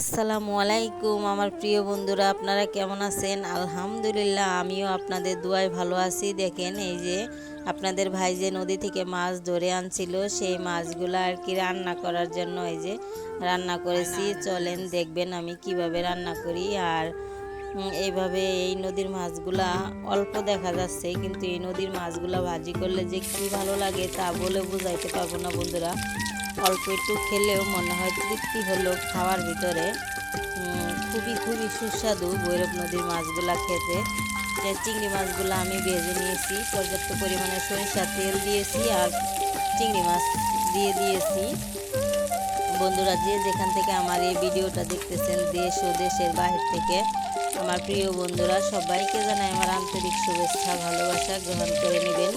আসসালামু আলাইকুম আমার প্রিয় বন্ধুরা আপনারা কেমন আছেন? আলহামদুলিল্লাহ আমিও আপনাদের দুয়ায় ভালো আছি। দেখেন এই যে আপনাদের ভাই যে নদী থেকে মাছ ধরে আনছিল সেই মাছগুলো আর কি রান্না করার জন্য এই যে রান্না করেছি। চলেন দেখবেন আমি কীভাবে রান্না করি। আর এইভাবে এই নদীর মাছগুলা অল্প দেখা যাচ্ছে, কিন্তু এই নদীর মাছগুলা ভাজি করলে যে কি ভালো লাগে তা বলে বুঝাইতে পারব না বন্ধুরা। অল্প একটু খেলেও মনে হয় তৃপ্তি হলো খাওয়ার ভিতরে। খুবই খুবই সুস্বাদু ভৈরব নদীর মাছগুলা খেতে। চিংড়ি মাছগুলো আমি ভেজে নিয়েছি, পর্যাপ্ত পরিমাণে সরিষার তেল দিয়েছি আর চিংড়ি মাছ দিয়ে দিয়েছি। বন্ধুরা যে যেখান থেকে আমার এই ভিডিওটা দেখতেছেন দেশ ও দেশের বাহির থেকে আমার প্রিয় বন্ধুরা, সবাইকে জানাই আমার আন্তরিক শুভেচ্ছা, ভালোবাসা গ্রহণ করে নেবেন।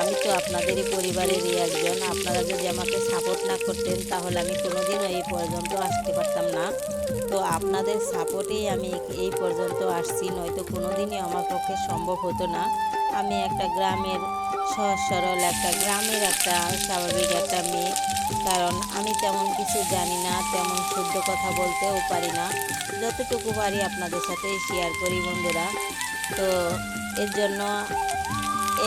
আমি তো আপনাদেরই পরিবারেরই একজন। আপনারা যদি আমাকে সাপোর্ট না করতেন, তাহলে আমি কোনোদিনও এই পর্যন্ত আসতে পারতাম না। তো আপনাদের সাপোর্টেই আমি এই পর্যন্ত আসছি, নয়তো কোনোদিনই আমার পক্ষে সম্ভব হতো না। আমি একটা গ্রামের সহজ সরল একটা গ্রামের একটা স্বাভাবিক একটা মেয়ে। কারণ আমি তেমন কিছু জানি না, তেমন শুদ্ধ কথা বলতেও পারি না। যতটুকু পারি আপনাদের সাথে শেয়ার করি বন্ধুরা। তো এর জন্য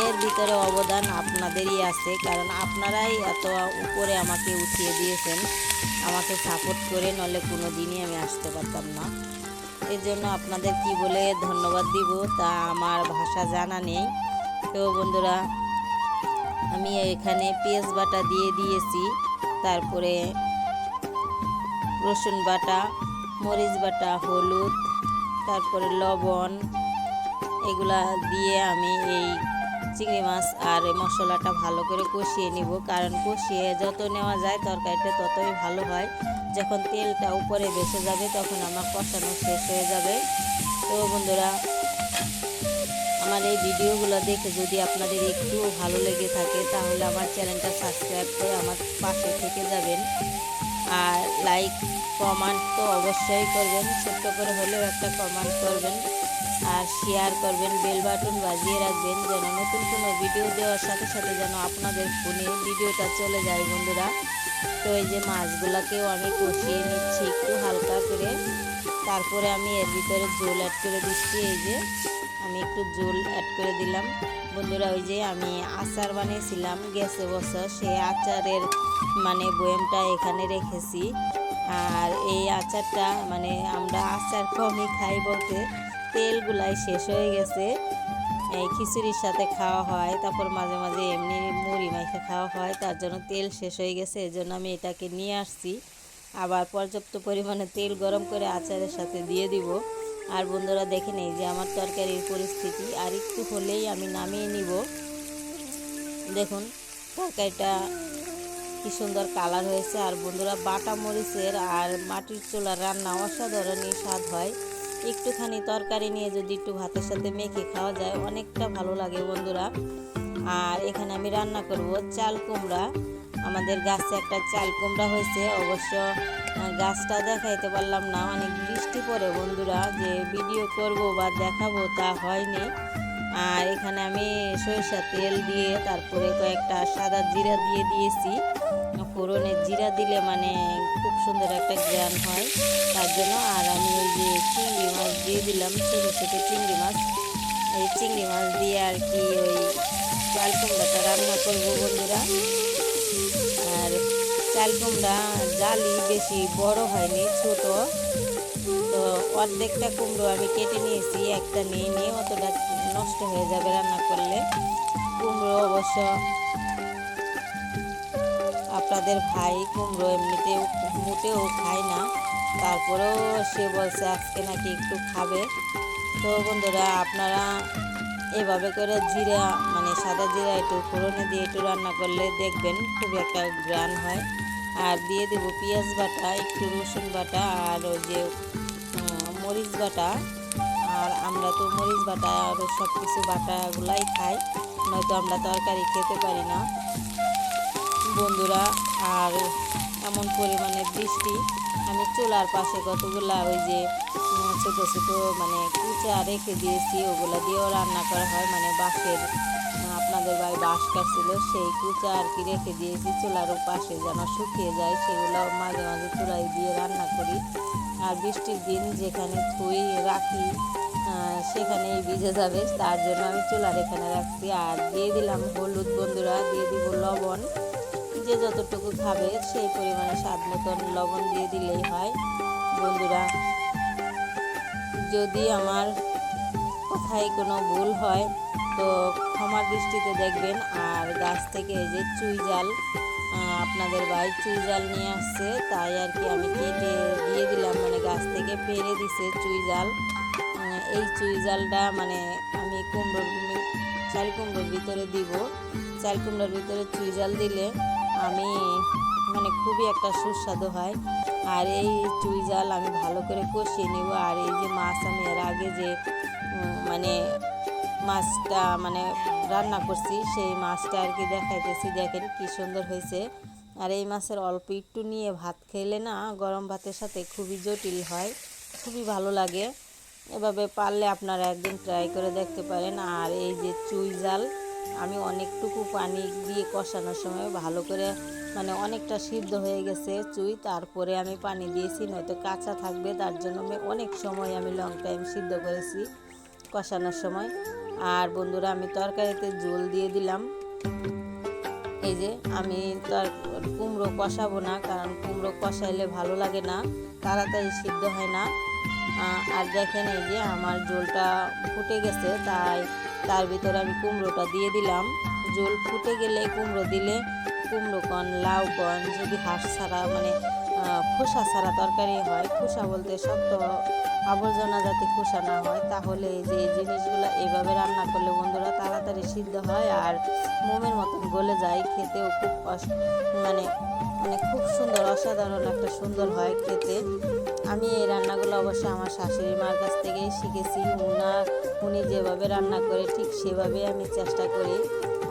এর ভিতরে অবদান আপনাদেরই আছে। কারণ আপনারাই এত উপরে আমাকে উঠিয়ে দিয়েছেন। আমাকে সাপোর্ট করে নলে কোনো দিনই আমি আসতে পারতাম না। এর জন্য আপনাদের কি বলে ধন্যবাদ দিব তা আমার ভাষা জানা নেই। তো বন্ধুরা আমি এখানে পেঁয়াজ বাটা দিয়ে দিয়েছি, তারপরে রসুন বাটা, মরিচ বাটা, হলুদ, তারপরে লবণ, এগুলা দিয়ে আমি এই চিংড়ি মাছ আর মশলাটা ভালো করে কষিয়ে নিব। কারণ কষিয়ে যত নেওয়া যায় তরকারিটা ততই ভালো হয়। যখন তেলটা উপরে ভেসে যাবে তখন আমার কষানো শেষ হয়ে যাবে। তো বন্ধুরা আমার এই ভিডিওগুলো দেখে যদি আপনাদের একটু ভালো লেগে থাকে, তাহলে আমার চ্যানেলটা সাবস্ক্রাইব করে আমার পাশে থেকে যাবেন। আর লাইক, কমেন্ট তো অবশ্যই করবেন, ছোট্ট করে হলেও একটা কমেন্ট করবেন। আর শেয়ার করবেন, বেল বাটন বাজিয়ে রাখবেন, যেন নতুন কোনো ভিডিও দেওয়ার সাথে সাথে যেন আপনাদের ফোনে ভিডিওটা চলে যায় বন্ধুরা। তো এই যে মাছগুলোকেও আমি কষিয়ে নিচ্ছি একটু হালকা করে। তারপরে আমি এর ভিতরে জল অ্যাড করে দিচ্ছি, এই যে। আমি একটু জল অ্যাড করে দিলাম। বন্ধুরা, ওই যে আমি আচার বানিয়েছিলাম গেছে বছর, সেই আচারের মানে বয়ামটা এখানে রেখেছি। আর এই আচারটা মানে আমরা আচার কমই খাই বলতে, তেলগুলাই শেষ হয়ে গেছে। এই খিচুড়ির সাথে খাওয়া হয়, তারপর মাঝে মাঝে এমনি মুড়ি মাখে খাওয়া হয়, তার জন্য তেল শেষ হয়ে গেছে এই জন্য আমি এটাকে নিয়ে আসছি। আবার পর্যাপ্ত পরিমাণে তেল গরম করে আচারের সাথে দিয়ে দিব। আর বন্ধুরা দেখে নেই যে আমার তরকারির পরিস্থিতি। আর একটু হলেই আমি নামিয়ে নিব। দেখুন, তরকারিটা কি সুন্দর কালার হয়েছে। আর বন্ধুরা, বাটা মরিচের আর মাটির চুলার রান্না অসাধারণই স্বাদ হয়। একটুখানি তরকারি নিয়ে যদি একটু ভাতের সাথে মেখে খাওয়া যায়, অনেকটা ভালো লাগে বন্ধুরা। আর এখানে আমি রান্না করব চাল কুমড়া। আমাদের গাছে একটা চাল কুমড়া হয়েছে। অবশ্য গাছটা দেখাইতে পারলাম না, অনেক বৃষ্টি পড়ে বন্ধুরা, যে ভিডিও করব বা দেখাবো তা হয়নি। আর এখানে আমি সরিষা তেল দিয়ে তারপরে কয়েকটা সাদা জিরা দিয়ে দিয়েছি। ফোড়নে জিরা দিলে মানে খুব সুন্দর একটা জ্ঞান হয়, তার জন্য। আর আমি ওই যে চিংড়ি মাছ দিয়ে দিলাম, ছোটো ছোটো চিংড়ি মাছ। এই চিংড়ি মাছ দিয়ে আর কি ওই চাল কুমড়াটা রান্না করব বন্ধুরা। চাল কুমড়া জালি বেশি বড় হয়নি, ছোট। তো অর্ধেকটা কুমড়ো আমি কেটে নিয়েছি, একটা নিয়ে নিয়ে অতটা নষ্ট হয়ে যাবে রান্না করলে। কুমড়ো অবশ্য আপনাদের ভাই কুমড়ো এমনিতেও মোটেও খায় না, তারপরেও সে বলছে আজকে নাকি একটু খাবে। তো বন্ধুরা, আপনারা এভাবে করে জিরা মানে সাদা জিরা একটু ফোড়নে দিয়ে একটু রান্না করলে দেখবেন খুব একটা গ্রান হয়। আর দিয়ে দেবো পেঁয়াজ বাটা, একটু রসুন বাটা আর ওই যে মরিচ বাটা। আর আমরা তো মরিচ বাটা আর সব কিছু বাটাগুলাই খাই, নয়তো আমরা তরকারি খেতে পারি না। বন্ধুরা, আর এমন পরিমাণে বৃষ্টি, আমি চুলার পাশে কতগুলা ওই যে ছোটো ছোটো মানে কুচা রেখে দিয়েছি, ওগুলো দিয়েও রান্না করা হয় মানে বাঁশের আহ, আপনাদের আপনাদের ভাই বাঁশ কাটছিল সেই কুচা আর কি রেখে দিয়েছি চুলার পাশে যেন শুকিয়ে যায় সেগুলো মাঝে মাঝে চুলায় দিয়ে রান্না করি। আর বৃষ্টির দিন যেখানে থুই রাখি সেখানেই ভিজে যাবে তার জন্য আমি চুলার এখানে রাখছি। আর দিয়ে দিলাম হলুদ বন্ধুরা দিয়ে দিব লবণ। যে যতটুকু খাবে সেই পরিমাণে স্বাদ মতন লবণ দিয়ে দিলেই হয়। বন্ধুরা যদি আমার কোথায় কোনো ভুল হয় তো ক্ষমার দৃষ্টিতে দেখবেন। আর গাছ থেকে এই যে চুই জাল আপনাদের ভাই চুই জাল নিয়ে আসছে, তাই আর কি আমি কেটে দিয়ে দিলাম। মানে গাছ থেকে পেরে দিছে চুই জাল। এই চুই জালটা মানে আমি কুমড়োর চাল কুমড়োর ভিতরে দিব। চাল কুমড়োর ভিতরে চুই জাল দিলে আমি মানে খুবই একটা সুস্বাদু হয়। আর এই চুই জাল আমি ভালো করে কষিয়ে নিব। আর এই যে মাছ আমি এর আগে যে মানে মাছটা মানে রান্না করছি, সেই মাছটা আর কি দেখাইতেছি, দেখেন কি সুন্দর হয়েছে। আর এই মাছের অল্প একটু নিয়ে ভাত খেলে না গরম ভাতের সাথে খুবই জটিল হয়, খুবই ভালো লাগে। এভাবে পারলে আপনারা একদিন ট্রাই করে দেখতে পারেন। আর এই যে চুই জাল, আমি অনেকটুকু পানি দিয়ে কষানোর সময় ভালো করে মানে অনেকটা সিদ্ধ হয়ে গেছে চুই, তারপরে আমি পানি দিয়েছি, নয়তো কাঁচা থাকবে, তার জন্য আমি অনেক সময় আমি লং টাইম সিদ্ধ করেছি। কষানোর সময়। আর বন্ধুরা, আমি তরকারিতে জল দিয়ে দিলাম। এই যে, আমি তো আর কুমড়ো কষাবো না, কারণ কুমড়ো কষাইলে ভালো লাগে না, তাড়াতাড়ি সিদ্ধ হয় না। আর দেখেন এই যে, আমার জলটা ফুটে গেছে, তাই তার ভিতরে আমি কুমড়োটা দিয়ে দিলাম। জল ফুটে গেলে কুমড়ো দিলে কুমড়ো কন, লাউ কন, যদি হাঁস ছাড়া মানে খোসা ছাড়া তরকারি হয়, খোসা বলতে শক্ত আবর্জনা যাতে খোসা না হয়, তাহলে যে জিনিসগুলো এভাবে রান্না করলে বন্ধুরা তাড়াতাড়ি সিদ্ধ হয় আর মোমের মতন গলে যায়। খেতেও খুব মানে মানে খুব সুন্দর, অসাধারণ একটা সুন্দর হয় খেতে। আমি এই রান্নাগুলো অবশ্যই আমার শাশুড়ি মার কাছ থেকেই শিখেছি। উনা, উনি যেভাবে রান্না করে ঠিক সেভাবে আমি চেষ্টা করি।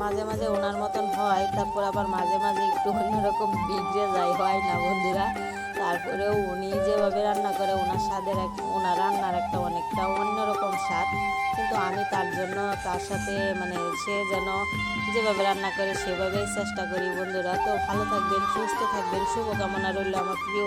মাঝে মাঝে ওনার মতন হয়, তারপর আবার মাঝে মাঝে একটু অন্যরকম বিগড়ে যায়, হয় না বন্ধুরা? তারপরেও উনি যেভাবে রান্না করে ওনার স্বাদের এক ওনার রান্নার একটা অনেকটা অন্যরকম স্বাদ। কিন্তু আমি তার জন্য, তার সাথে মানে সে যেন যেভাবে রান্না করে, সেভাবেই চেষ্টা করি বন্ধুরা। তো ভালো থাকবেন, সুস্থ থাকবেন। শুভকামনা রইল আমার প্রিয়